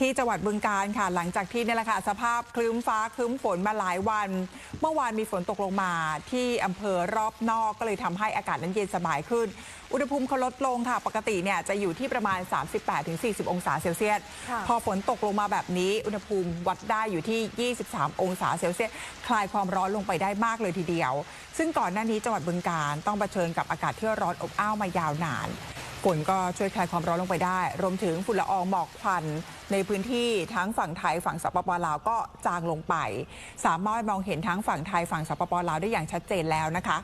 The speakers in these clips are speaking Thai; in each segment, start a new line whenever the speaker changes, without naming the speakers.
ที่จังหวัดบึงการค่ะหลังจากที่เนี่ยแหละค่ะสภาพคลึ้มฟ้าคลึ้มฝนมาหลายวัน เมื่อวานมีฝนตกลงมาที่อำเภอรอบนอกก็เลยทำให้อากาศนั้นเย็นสบายขึ้น อุณหภูมิเขาลดลงค่ะ ปกติเนี่ยจะอยู่ที่ประมาณ 38-40 องศาเซลเซียส
ค่ะ
พอฝนตกลงมาแบบนี้ อุณหภูมิวัดได้อยู่ที่ 23 องศาเซลเซียส คลายความร้อนลงไปได้มากเลยทีเดียว ซึ่งก่อนหน้านี้จังหวัดบึงการต้องเผชิญกับอากาศที่ร้อนอบอ้าวมายาวนาน ฝนก็ช่วยคลายความร้อนลงไปได้ รวมถึงฝุ่นละอองหมอกควันในพื้นที่ทั้งฝั่งไทยฝั่งสปปลาวก็จางลงไป สามารถมองเห็นทั้งฝั่งไทยฝั่งสปปลาวได้อย่างชัดเจนแล้วนะคะ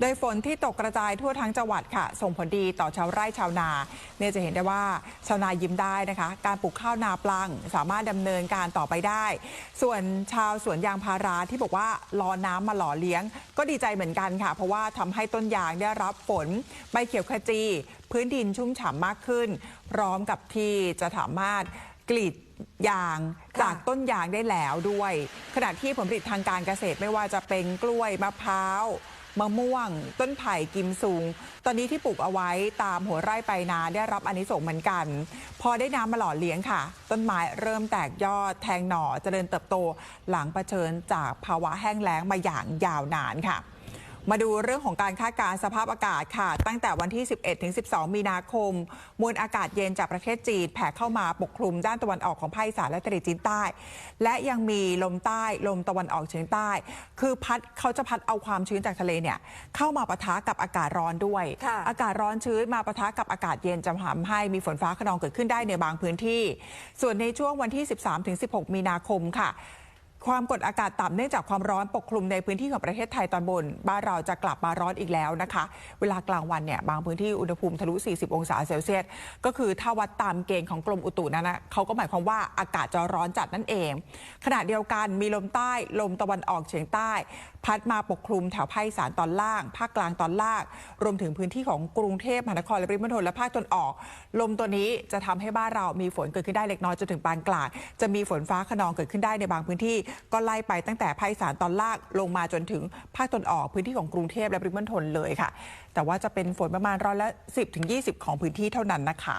โดยฝนที่ตกกระจายทั่วทั้งจังหวัดค่ะ ส่งผลดีต่อชาวไร่ชาวนา เนี่ยจะเห็นได้ว่าชาวนายิ้มได้นะคะ การปลูกข้าวนาปลังสามารถดำเนินการต่อไปได้ ส่วนชาวสวนยางพาราที่บอกว่ารอน้ำมาหล่อเลี้ยง ก็ดีใจเหมือนกันค่ะ เพราะว่าทำให้ต้นยางได้รับฝนใบเขียวขจี พื้นดินชุ่มฉ่ำมากขึ้น พร้อมกับที่จะสามารถกรีดยางจากต้นยางได้แล้วด้วย ขณะที่ผลผลิตทางการเกษตรไม่ว่าจะเป็นกล้วยมะพร้าว มะม่วง ต้นไผ่กิมซุง ตอนนี้ที่ปลูกเอาไว้ตามหัวไร่ไปนาได้รับอานิสงส์เหมือนกัน พอได้น้ำมาหล่อเลี้ยงค่ะ ต้นไม้เริ่มแตกยอดแทงหน่อเจริญเติบโต หลังเผชิญจากภาวะแห้งแล้งมาอย่างยาวนานค่ะ มาดูเรื่องของการคาดการณ์สภาพอากาศค่ะ ตั้งแต่วันที่ 11 ถึง 12 มีนาคม มวลอากาศเย็นจากประเทศจีนแผ่เข้ามาปกคลุมด้านตะวันออกของภาคอีสานและทะเลจีนใต้ และยังมีลมใต้ลมตะวันออกเฉียงใต้ คือพัดเขาจะพัดเอาความชื้นจากทะเลเนี่ยเข้ามาปะทะกับอากาศร้อนด้วย
ค่ะ
อากาศร้อนชื้นมาปะทะกับอากาศเย็นจะทำให้มีฝนฟ้าขนองเกิดขึ้นได้ในบางพื้นที่ ส่วนในช่วงวันที่ 13-16 มีนาคมค่ะ ความกดอากาศต่ำเนื่องจากความร้อนปกคลุมในพื้นที่ของประเทศไทยตอนบน บ้านเราจะกลับมาร้อนอีกแล้วนะคะ เวลากลางวันเนี่ยบางพื้นที่อุณหภูมิทะลุ 40 องศาเซลเซียส ก็คือถ้าวัดตามเกณฑ์ของกรมอุตุนั้นนะเขาก็หมายความว่าอากาศจะร้อนจัดนั่นเอง ขณะเดียวกันมีลมใต้ลมตะวันออกเฉียงใต้ พัดมาปกคลุมแถวภาคอีสานตอนล่าง ภาคกลางตอนล่าง รวมถึงพื้นที่ของกรุงเทพมหานครและปริมณฑลและภาคตะวันออก ลมตัวนี้จะทำให้บ้านเรามีฝนเกิดขึ้นได้เล็กน้อยจนถึงปานกลาง จะมีฝนฟ้าขนองเกิดขึ้นได้ในบางพื้นที่ก็ไล่ไปตั้งแต่ภาคอีสานตอนล่างลงมาจนถึงภาคตะวันออกพื้นที่ของกรุงเทพและปริมณฑลเลยค่ะ แต่ว่าจะเป็นฝนประมาณร้อยละ 10-20 ของพื้นที่เท่านั้นนะคะ